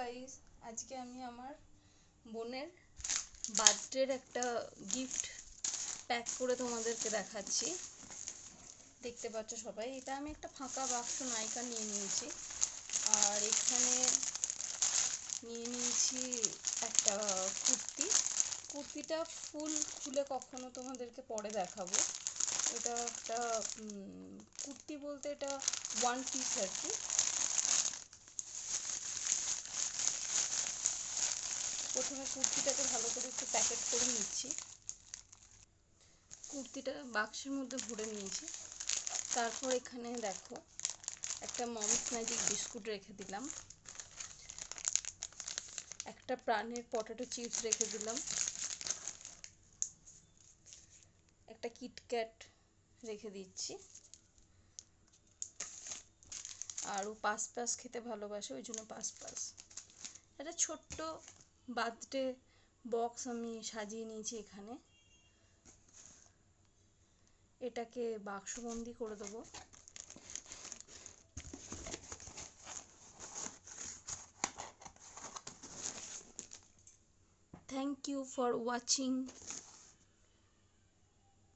Guys আজকে আমি আমার বোনের বার্থডের একটা গিফট প্যাক করে তোমাদেরকে দেখাচ্ছি। দেখতে পাচ্ছ সবাই, এটা আমি একটা ফাঁকা বাক্স নায়িকা নিয়ে নিয়েছি। আর এখানে নিয়ে নিয়েছি একটা কুর্তি। কুর্তিটা ফুল খুলে কখনো তোমাদেরকে পরে দেখাবো। এটা একটা কুর্তি বলতে এটা ওয়ান পিস আর কি। প্রথমে কুর্তিটাকে ভালো করে একটু প্যাকেট করে নিচ্ছি। কুর্তিটা বাক্সের মধ্যে ভরে নিয়েছি। তারপর এখানে দেখো, একটা মমস ম্যাজিক বিস্কুট রেখে দিলাম। একটা প্রাণের পটেটো চিপস রেখে দিলাম। একটা কিটক্যাট রেখে দিচ্ছি। আর ও পাস পাস খেতে ভালোবাসে, ওই জন্য পাস পাস একটা ছোট্ট বার্থডে বক্স আমি সাজিয়ে নিয়েছি এখানে। এটাকে বাক্সবন্দি করে দেবো। Thank you for watching